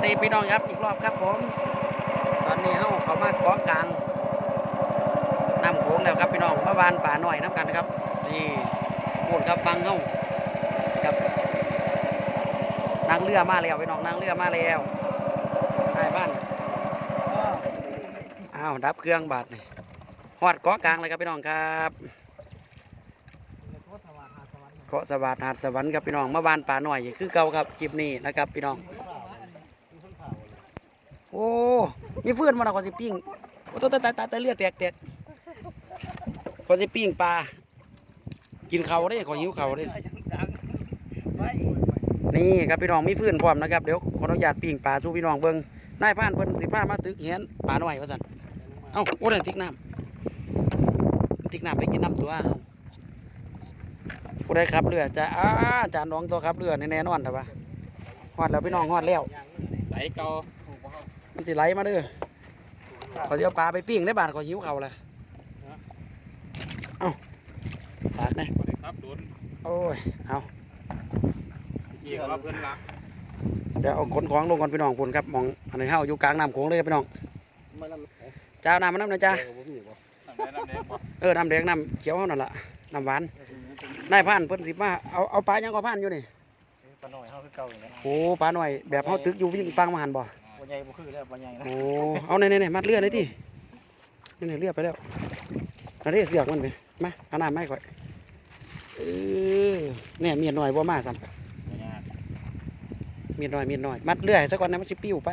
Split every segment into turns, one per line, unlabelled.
วัสดีพี่น้องครับอีกรอบครับผม ตอนนี้เฮาเขามาเกาะกลางน้ำโขงแล้วครับพี่น้องเมาบานป่าหน่อยน้ำกันนะครับ นี่พูดครับฟังเฮาครับนางเรือมาแล้วพี่น้องนางเรือมาแล้วใต้บ้านอ้าวดับเครื่องบาดนี่ฮอดเกาะกลางเลยครับพี่น้องครับเกาะสวัสดิ์หาดสวรรค์ครับพี่น้องเมาบานป่าหน่อยคือเก่าครับคลิปนี้นะครับพี่น้อง โอ้มีฟื่อนมาแล้วก็สิปิ้งโอ้ตายตายตายตเลือดแตกแตกก็สิปิ้งปลากินเขาได้ขอหิวเขาได้นี่ครับพี่น้องมีฟืนพร้อมนะครับเดี๋ยวขออนุญาตปิ้งปลาสู่พี่น้องเบิ่งนายพรานเพิ่นสิพามาตึกเหียนปลาหน่อยว่าซั่นเอ้าโอ้เรื่องติ๊กน้ำติ๊กน้ำไปกินน้ำตัวเอ้าผู้ใดขับเรือจะอ้าจานน้องตัวขับเรือแน่นอนแต่ว่าฮอดแล้วพี่น้องฮอดแล้ว
ไหลเกา
มันสิไหลมาเด้อขอสิเอาปลาไปปิ้งได้บาทขอหิวเขาเลยเอ้าฝากนะ
สวัสดีครับโดน
โอ้ยเอา
เกี่ยวกับเพื่อนรัก
เดี๋ยวเอาขนของลงก่อนพี่น้องพุ่นครับหมองอันนี้เฮาอยู่กลางน้ำโขงเลยครับพี่น้องเจ้าน้ำมาน้ำหนะจ้า
ทำได้ทำได้บ่
เออน้ำแดงน้ำเขียวเฮานั่นล่ะน้ำหวานนายพรานเพิ่นสิมาเอาเอาปลายังก็พรานอยู่นี่
ปลาหน่อยเฮาคือเก่าอย่างนั้น
โอ้ปลาหน่อยแบบเฮาตึกอยู่วิ่งฟังมาหันบ่
ปลา ใหญ่บ่คือแล้วปลาใหญ่นะ
โอ้เอาไหนๆๆมัดเรือเลยที่นี่ๆเรือไปแล้วนาเรียเสือกมันไปมาเอาน้ำไม่ค่อยเออเนี่ยเมียน้อยบ่มาซ้ำมีดน้อยมีดน้อยมัดเลื่อยสักวันนั้นมันสิปิ้วไป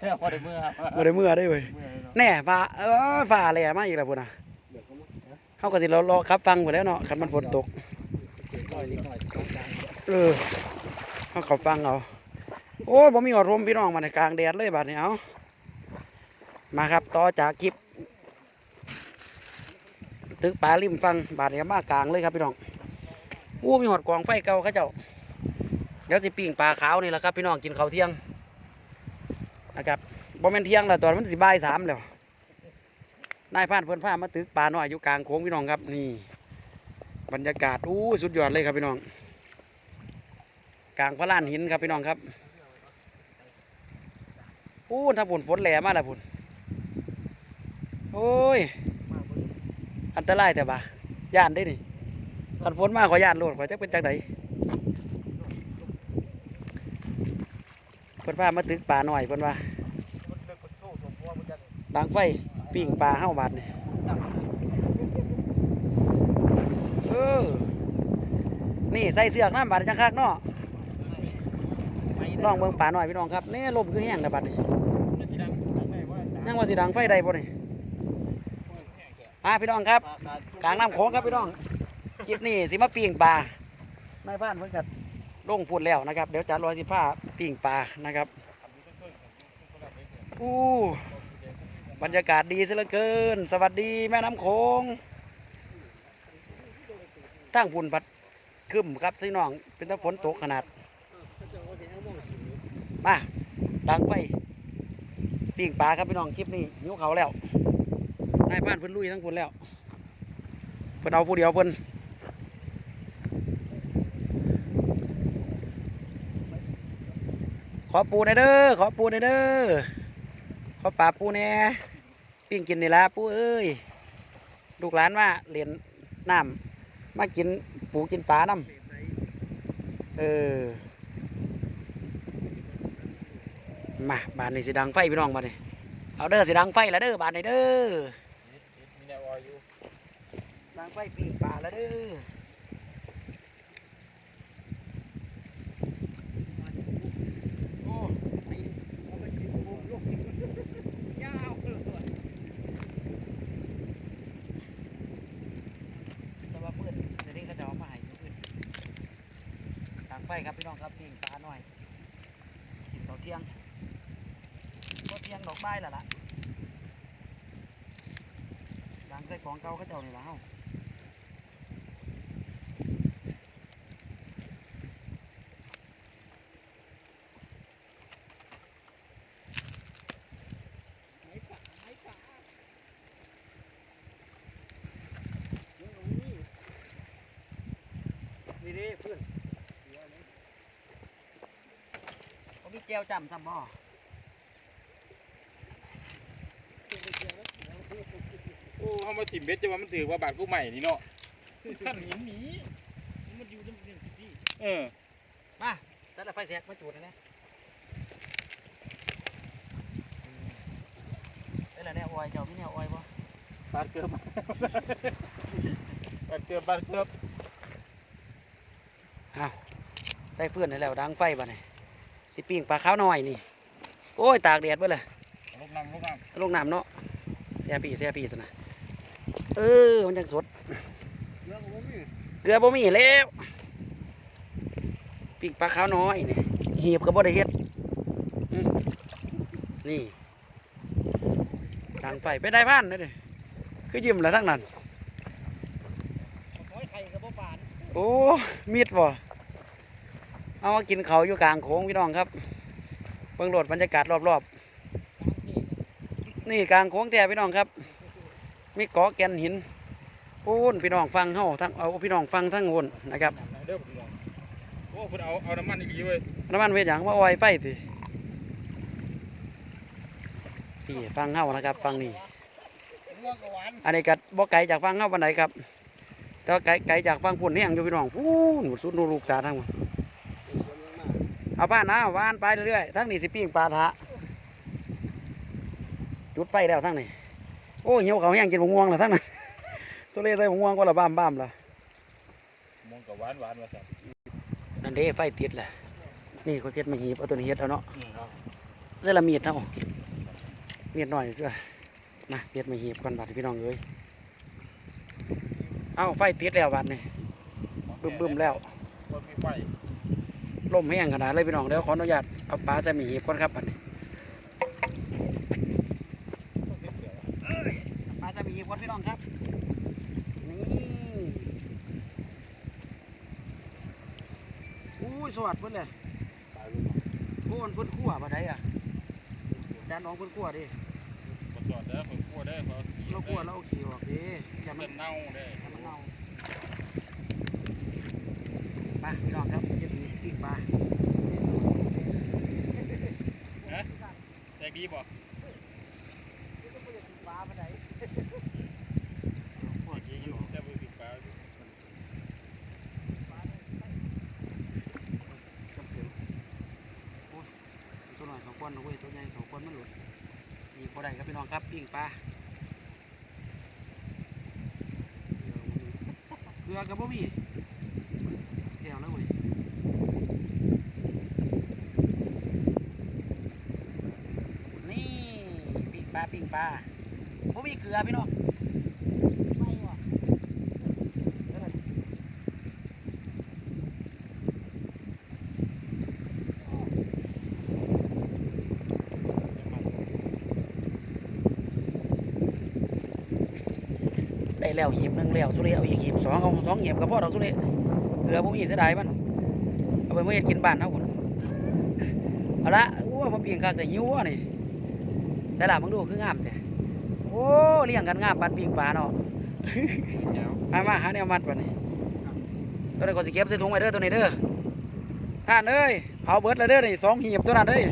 แล้วพอได้เมื่อครับ
บ่ได้เมื่อได้เว้ย
เมื่อเนาะ
แน่ฟ้าเออฟ้าแหล่มาอีกแล้วพุ่นน่ะเฮาก็สิรอรอครับฟังไปแล้วเนาะคันมันฝนตก
น้อยนิดหน่อย
เออเฮาเขาฟังเอา โอ้ยบ่มีอารมณ์พี่น้องมาในกลางแดดเลยบัดนี้เอามาครับต่อจากคลิปตึกปลาริมฟังบาดนี้มากลางเลยครับพี่น้องอู้มีหอดกองไฟเก่าเขาเจ้าเดี๋ยวสิปิ้งปลาขาวนี่แหละครับพี่น้องกินข้าวเที่ยงนะครับบ่แม่นเที่ยงแล้วตอนมันสิบ่ายสามแล้วนายพานเพิ่นพามาตึกปลาน้อยอยู่กลางโค้งพี่น้องครับนี่ บรรยากาศอู้สุดยอดเลยครับพี่น้อง กลางพระลานหินครับพี่น้องครับ อู้ถ้าฝนฝนแหลมาแล้วพุ่นโอ้ย อันตรายแต่บ่าย่านได้นี่คันฝนมากขอย่านโลดขอจักเป็นจังไดเพิ่นพามาตึกปลาหน่อยเพิ่นว่าดังไฟปิ้งปลาเฮาบาดนี่ยเออ นี่ใส่เสือกน้ำบาดจังคักเนาะลองเบิ่งปลาหน่อยพี่น้องครับนี่ลมคือแห้งแต่บาดนี่ ยังว่าสิดังไฟได้บ่นี่อ่าพี่น้องครับกลางน้ำโขงครับพี่น้องคลิปนี้สิมาปิ้งปลานายบ้านเพิ่นกัดลงพูดแล้วนะครับ เดี๋ยวจะลอยสิผ้าปิ้งปลานะครับอู้บรรยากาศดีซะเหลือเกิน สวัสดีแม่น้ำโขงทั้งพุ่นพัดคึมครับพี่น้องเป็นตะฝนตกขนาดมาดังไฟ ปิ้งปลาครับพี่น้องคลิปนี้หิวเขาแล้วนายบ้านเพิ่นลุยทั้งพุ่นแล้วเพิ่นเอาผู้เดียวเพิ่นขอปูหน่อยเด้อขอปูหน่อยเด้อขอปลาปูแน่ปิ้งกินนี่ละปูเอ้ยลูกหลานมาเหรียนน้ำมากินปูกินปลาน้ำเออ มาบานนี้สิดังไฟพี่น้องบานนี้เอาเด้อสิดังไฟละเด้อบานนี้เด้อ
มีแนวออยู่
ดังไฟปิ้งปลาละเด้อไปชิมปูลูกยาวเลยแต่ว่าเพื่อนเดี๋ยวนี้เขาจะเอามาให้เพื่อนทางไฟครับพี่น้องครับปิ้งปลาหน่อย กินข้าวเที่ยง ข้าวเที่ยงดอกไม้และล่ะดังใส่ของเก่าเขาเจ้านี่ละเฮานี่ดิเพื่อนผมมีแจวจำซ้ำบ่
โอ้ เขามาถิ่มเบ็ดจะว่ามันถือว่าบาดกูใหม่นี่เนาะขั้นหินหนี
มันอยู่น้ำเลี้ยงที่
เออ
มาจัดไฟแสกมาจูดนะเนี่ยเสร็จแล้วเนี่ยออยเจ้ามีเนี่ยออยบ่
ปาดเกลือมา
บาดเกือบบาดเกือบ
อ้าวใส่เฟื่อนให้แล้วดังไฟบ่เนี่ยสิปิ้งปลาขาวน้อยนี่ โอ้ย ตากแดดเบ่เลย
ลูกน้ำลูกน้
ลงน้ำเนาะแซ่ปีแซ่ปีซะนะ เออ มันจังสด เกลือบ่มีแล้วปิ้งปลาขาวน้อยนี่หีบก็บ่ได้เฮ็ดอืมนี่ดังไฟไปได้พันเลยดิคือยิ้มแล้วทั้งนั้น
ขอยไข่กับบ่ปาน
โอ้มีดบ่เอามากินเขาวอยู่กลางโค้งพี่น้องครับเบิ่งโหลดบรรยากาศรอบๆนี่กลางโค้งแต่พี่น้องครับ มีเกาะแก่นหินปูนพี่น้องฟังเฮาทั้งเอาพี่น้องฟังทั้งวนนะครับำ
เด้อผมมองโอ้คุณเอาเอาน้ำมันอีกทีเว้ย
น้ำมันเวทหยังมาออยไฟติพี่ฟังเฮานะครับ ฟังนี่
ม่วงกับหวาน
อันนี้ก็บ่ไกลจากฟังเฮาปานใดครับแต่ว่าไกลไกลจากฟังพุ่นแห้งอยู่พี่น้องพูนสุดลูกตาทั้งหมดเอาบ้านนะว่านไปเรื่อยๆทั้งนี้สิปิ้งปลาทะจุดไฟแล้วทั้งนี้ โอ้ยเหี่ยวเขาวแห้งกินบม่วงแล้วทั้งนั้นโซเลใส่บม่วงก็ละบ้ามบ้ามละ
มองกับหวานหวานมาสั่น
นั่นเด้ไฟติดแหละนี่เขาเสียดมาหีบเอาตัวนี้เฮ็ดเอาเนาะ
อืมเอา
เสื้อละมีดเนาะมีดหน่อยเสื้อมาเสียดมาหีบก่อนบัดนี้พี่น้องเอ้ยเอาไฟติดแล้วบัดนี้บึ้มบึ้มๆแล้ว
คนมีไฟ
ลมแห้งขนาดเลยพี่น้องเดี๋ยวขออนุญาตเอาปลาใส่หมีหีบก่อนครับบัดนี้ปลาใส่หมีหีบก่อนพี่น้องครับนี่อุ้ย สวัสดเพิ่นเลยโอ้นเพิ่นคั่วบ่ได้อะจานน้องเพิ่นคั่วดิ
กดจอดเด้อเพิ่งคั่วเด้อเขา
เราคั่วเราเอาขี้ออกดิอย่ามั
เป็นนเน่าเด้อ
อย่ามันเน่ามาพี่น้องครับเย็นดีปิ้งปลา
แจกดีบ่
ปลามาไหน
คั่วกี้อยู่แต่บ่ติดปลาอยู่
จำเป็นโอ้ยตัวหน่อยสองคนนะเว้ยตัวใหญ่สองคนมันหลุดนี่พอได้ครับพี่น้องครับ ปิ้งปลาเกลือกับบ่มีแถวแล้วเว้ยนี่ปิ้งปลาปิ้งปลาบ่มีเกลือพี่น้อง
ไม่ว่ะ
ได้ แล้วหีบหนึ่งแล้วสุเรเอาอีกหีบสองเอาสองหีบกับพ่อเราสุเรเกลือบ่มีเสียดายมันเอาไปเมื่อกินบ้านเฮาพุ่นเอาละโอ้มาเปลี่ยนคักแต่หิวอะนี่ใส่ละมึงดูคืองามแท้โอ้เลี้ยงกันงามปานปิ้งปลาเนาะ
ยาว
มามาหาแนวมัดบัดนี้ตัวนี้ก็สิเก็บใส่ถุงไว้เด้อตัวนี้เด้อท่านเอ้ยเอาเบิดแล้วเด้อนี่สองหีบตัวนั้นเด้ย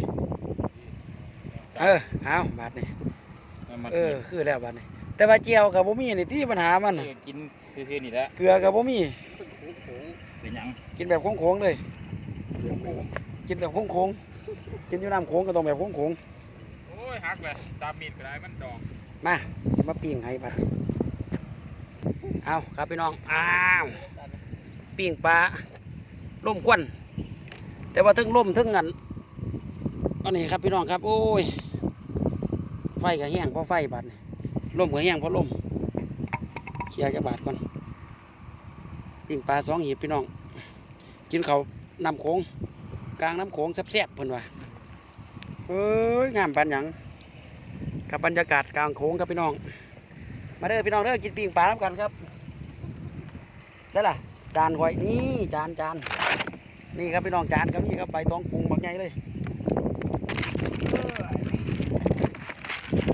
เออเอาบาดนี้
น้ำมัน
เออคือแล้วบาดนี้ แต่ว่าเจียวกับบ่มีนี่ที่ปัญหามันน่ะ
กินคือๆนี่แหละ
เกลือกับบ่มี
เป็นหยัง
กินแบบโค้งๆเลย กินแบบโค้งๆกินอยู่น้ำโค้งก็ต้องแบบโค้ง
โอ้ยหักเลยตามมีดก็ได้มันดอก
ๆมาจะมาปิ้งให้บัดนี้เอาครับพี่น้องอ้าวปิ้งปลาล่มควันแต่ว่าทึงล่มทึงอันอันนี้ครับพี่น้องครับ โอ้ย ไฟก็แห้งเพราะไฟบัดนี้ ล่มก็แห้งเพราะล่มเคลียร์จะบาดก่อนปิ้งปลาสองหีบพี่น้อง กินเขาน้ำโขงกลางน้ำโขงแซ่บๆเพิ่นว่าเอ้ยงามปานหยังกับบรรยากาศกลางโขงครับพี่น้อง มาเด้อพี่น้องเด้อกินปิ้งปลาน้ำกันครับใช่ล่ะจานไว้นี่จานจานนี่ครับพี่น้องจานครับนี่ครับใบตองปรุงบักใหญ่เลย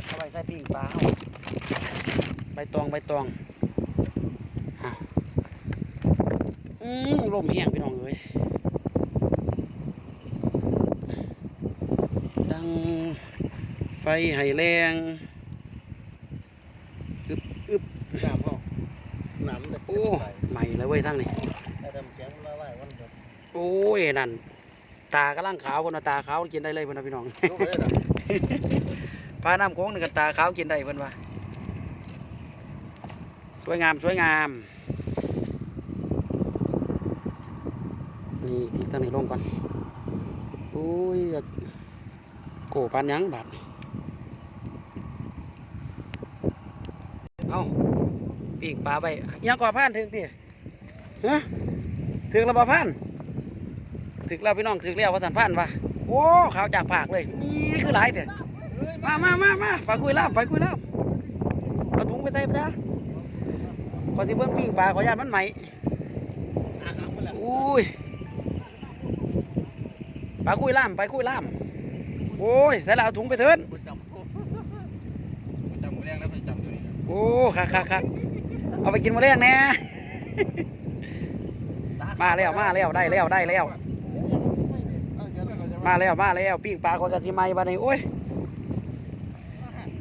เอ้าไปใส่ปิ้งปลาเอา ใบตองใบตองอ้าวอืมลมแห้งพี่น้องเอ้ยอืมไฟไห้แรงอึบอึบ
น้ำห้องน้ำเลย
โอ้ใหม่แล้วเว้ยทั้งนี้
แต่ดำแข็งละลายวันเดียว
โอ้ยนั่นตากำลังขาวคนน่ะตาขาวกินได้เลยเพิ่นนะพี่น้อง
ลูกเลยนะ
ปลาน้ำโค้งนี่ก็ตาขาวกินได้เพิ่นว่า สวยงามสวยงามนี่อีกตั้งนี้ลงก่อนโอ้ยโกปานยังบาดเอาปีกปลาไปยังก่อผ่านถึงดิฮะถึงแล้วบ่ผ่านถึงแล้วพี่น้องถึงแล้วว่าสันผ่านปะโอ้ขาวจากปากเลยนี่คือหลายเถอะมามามามาไปคุยล่ามไปคุยล่ามเอาถุงไปใส่ปะจ๊ะ พอสิเบิ่งปิ้งปลาขออนุญาตมันใหม่
อาครับไปแล้ว
อุ้ยไปคุยล่ามไปคุยล่ามโอ้ยใส่ละเอาถุงไปเถิน
กูจำ
จำมือแรงแล้วไปจำตัวนี้นะ
โอ้คักคักคักเอาไปกินมาเลี้ยงแน่มาแล้วมาแล้วได้แล้วได้แล้ว มาแล้วมาแล้วปิ้งปลาคนกะสิไหม่บัดนี้โอ้ย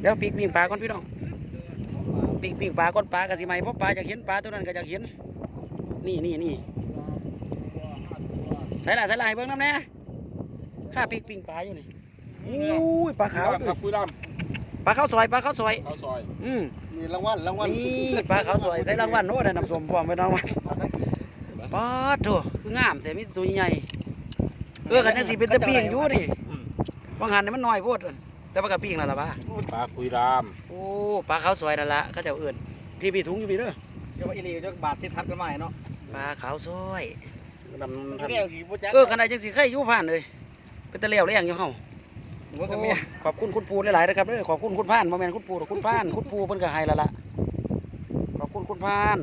เดี๋ยวปิ้งปิ้งปลาก่อนพี่น้อง ปิ้งปิ้งปลาก้อนปลากะสิไหมเพราะปลาอยากเห็นปลาตัวนั้นก็อยากเห็น นี่นี่นี่ใส่ละใส่ละให้เบิ่งน้ำแน่ข้าปิ้งปิ้งปลาอยู่นี่อุ้ยปลาขาว
ค
ด้
รั
ว
บ
ย
คุยล่
ปลาขาวซอยปลาขาวซอยำ
ข้าวซอย
อืม
มีรางวัลรางวัล
นี่ปลาขาวซอยใส่รางวัลโน้ตได้นำสมพร้อมไปรางวัลปลาโถคืองามแต่มีตัวใหญ่เออกันยังสิเป็นตะปิ้งอยู่นี่บางหันนี่มันน้อยโพด แต่ว่ากับปิ้งแล้วล่ะปลา
ปลาคุยราม
โอ้ปลาขาวซอยนั่นละเขาเจะเอื่นพี่พี่ถุงอยู่พี่เด้อ
จะว่าอีลีจะบาทที่ทัดกันใหม่เนาะ
ปลาขาวซอย
ดำเรียกสีผู้จัก
เออขนาดจังสิไข่อยู่ผ่านเลยเป็นตะเลียวแรงอยู่เฮา
ว่ากับเมีย
ขอบคุณคุณปูหลายๆนะครับเด้อขอบคุณคุณพานบ่แม่นคุณปูหรอกคุณพานคุณปูเพิ่นก็ให้และล่ะขอบคุณคุณพาน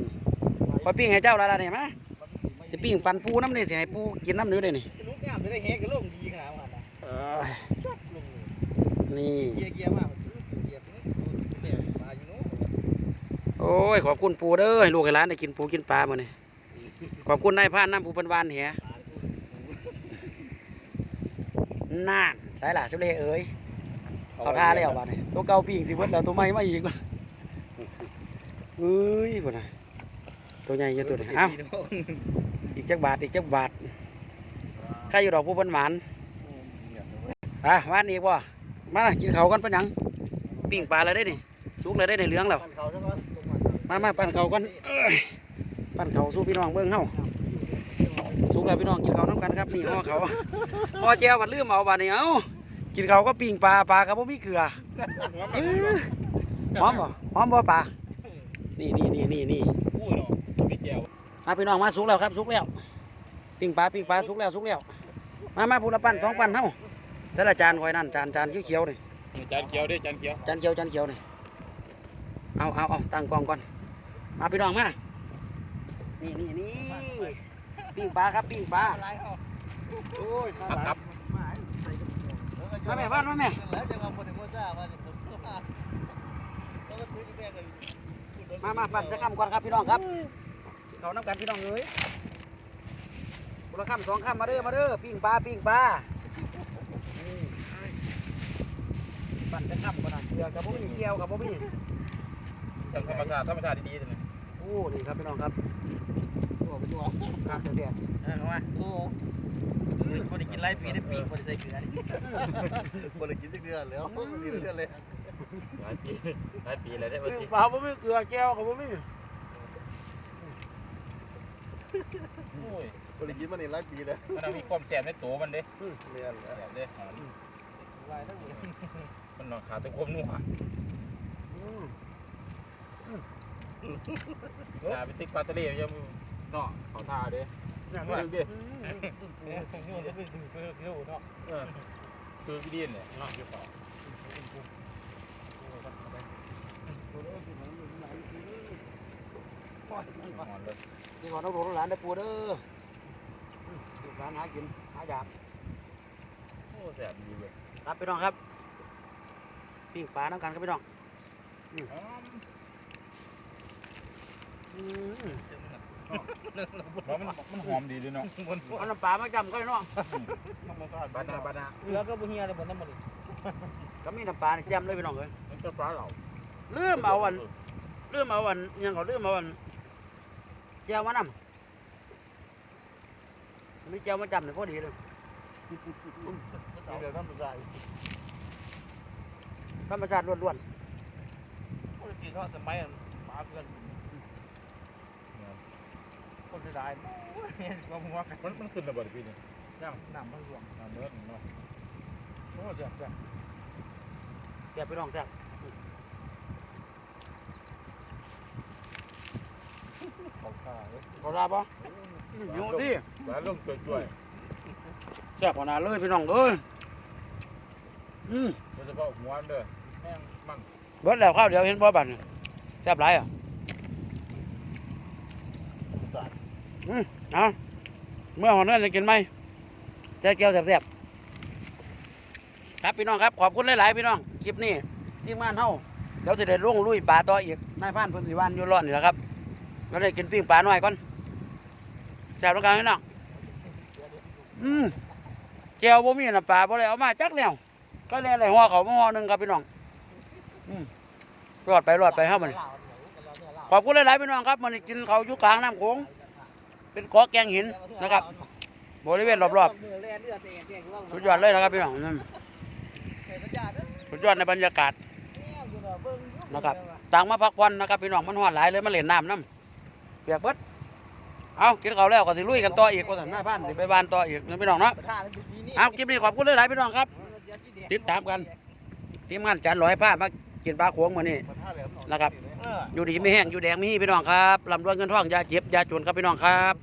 ขอปิ้งให้เจ้าและล่ะนี่มาสิปิ้งปันปูน้ำนี่สิให้ปูกินน้ำนี้เลยนี่
ลูกงามจะได้เฮกันลงดีขนาดนั้น นี่
โอ้ยขอบคุณปูเด้อให้ลูกให้หลานได้กินปูกินปลามื้อนี้ขอบคุณนายพานน้ำปูเพิ่นวานแหน่านสายหล่ะสิเลยเอ้ยเขาท่าแล้วบัดนี้ตัวเก่าปีกสิเบิดแล้วตัวใหม่มาอีกว่าเอ้ยบ่น่ะตัวใหญ่ยอะตัวนี้เอ้าอีกจักบาทอีกจักบาทใครอยู่ดอกผู้เพิ่นหมานอะวานอีกบ่ มาล่ะกินข้าวก่อนปะหยังปิ้งปลาแล้วได้นี่สุกแล้วได้ในเหลืองแล้ว
ปั่นเขาซะก่อน
มามาปั่นข้าวก่อนเอ้ยปั่นข้าวสู้พี่น้องเบิ่งเฮาสุกแล้วพี่น้องกินข้าวน้ำกันครับนี่ห่อเขาวห่อแจวบัดลืมเอาบัดนี้เอ้ากินข้าวก็ปิ้งปลาปลาก็บ่มีเกลือเอ้ยหอมบ่หอมบ่ปลานี่นี่นี่นี่นี่
อุ้ยเนาะพี่แก้ว
มาพี่น้องมาสุกแล้วครับสุกแล้วปิ้งปลาปิ้งปลาสุกแล้วสุกแล้วมามาพูละปั้นสองปั้นเฮา ใส่ละจานคอยนั่นจานจานเขียวๆนี่
จานเขียวด้วยจานเขียว
จานเขียวจานเขียวนี่เอาเอาเอาตั้งกล้องก่อนมาพี่น้องมานี่นี่นี่ปิ้งปลาครับปิ้งปลา
อะไรเขา
โอ้ย
ครับครับ
มาแม่บ้านมาแม่
แล้วจะมาบนถึงโมซ่ามาถึงผมก็มาแล้วก็ซื้อที่แม่เลย
มามาปั้นจะคำก่อนครับพี่น้องครับเขาน้ำกันพี่น้องเอ้ยคนละคำสองคำมาเด้อมาเด้อปิ้งปลาปิ้งปลา ปั่นจะขับก่อนนะเกลือกับบ่มีเกียวกับบ่มี
ธรรมชาติธรรมชาติดีๆเลย
โอ้นี่ครับพี่น้องครับ
ตัวตัว
ครับเด็ด
เข้ามาโอ้
คนกินไรปีได้ปีคนได้ใส่เกลือนี่
คนกินสักเดือนแล้วดีเดือนเลย
หลายปีหลายปีเลยได้
ปิ้งปลาบ่มีเกลือแก้วกับบ่มี
โอ้ย
คนกินมานี่หลายปีแล้ว
มันมีความแสบในตัวมันเด้
เรียน
แสบเด้ มันนอนขาดแต่ความนัวอย่าไปติ๊กปลาทะเลยังเนาะเขาท่าเด้นวดเด้คือพี่ดินเนี่ยเนาะอยู่ต่อ
นี่ขอน้องหลวงหลานได้ปูเด้อลูกหลานหากินหาอยาก
โอ้แสบดีเลย
ครับพี่น้องครับ ปิ้งปลาน้ำกันครับพี่น้องอืม
มันมันหอมดีเลยเนาะ
เอาน้ำปลามาจำก็ได้เนาะ
บานาบานา
เหลือก็บุเฮียเลยบนน้ำมัน
อก็มีน้ำปลาในแจ่มเลยพี่น้องเอ้ย
มันจะฟ้าเหล่า
ลืมเอาอันลืมเอาอันอิหยังเขาลืมเอาอันแจ่วมานำมีแจ่วมาจำเนี่ยพอดีเลย
เดี๋ยวต้องสนใจ
ธรรมชาติล้วน
คนกินทอดสมัยปลาเพื่อนคนจะได้ก็มัวกัน
มันมันขึ้นระเบิดปีนี้
น้ำมันหลวง
น้ำเลือดเนาะ
โอ้เสียบเสียบ
ๆแซ่บพี่น้องแซ่บ
เขาฆ่าเลย
ขอลาบ่อยู่ที่
แล้วลงช่วยช่วย
แซ่บขนาดเลยพี่น้องเอ้ยอืม
โดยเฉพาะหัวเด้อแม่งมั่ง
เบิดแล้วข้าวเดียวเห็นบ่บันแซ่บหลายอะอืมเอาเมื่อหอนนั้นจะกินไหมใจแก้วแซ่บๆครับพี่น้องครับขอบคุณหลายๆพี่น้องคลิปนี้ที่มงานเฮาเดี๋ยวจะได้ลงลุยปลาต่ออีกนายพรานพิ่นสิว่านอยู่ร้อนนี่แหละครับเราได้กินปิ้งปลาหน่อยก่อนแซ่บแล้วกันพี่น้องอืมแก้วบ่มีน้ำปลาบ่ได้เอามาจักแล้วก็เลยได้ห่อเขามาห่อหนึ่งครับพี่น้อง รอดไปรอดไปเฮามันขอบคุณหลายๆพี่น้องครับมันกินเขาอยู่กลางน้ำโขงเป็นเกาะแกงหินนะครับ บริเวณรอบๆสุดยอดเลยนะครับพี่น้องสุดยอดในบรรยากาศนะครับต่างมาพักผ่อนนะครับพี่น้องมันหอนหลายเลยมาเล่นน้ำน้ำเปียกเบิดเอากินเขาแล้วก็สิลุยกันต่ออีกก็สันหน้าบ้านสิไปบ้านต่ออีกนะพี่น้องเนาะเอาคลิปนี้ขอบคุณหลายๆพี่น้องครับ ติดตามกันทีมงานจันร้อยผ้ามา กินปลาโขงมานี่นะครับ อยู่ดีไม่แห้งอยู่แดงมีพี่น้องครับลำรวยเงินทองอยาเจ็บอยาจนครับพี่น้องครับ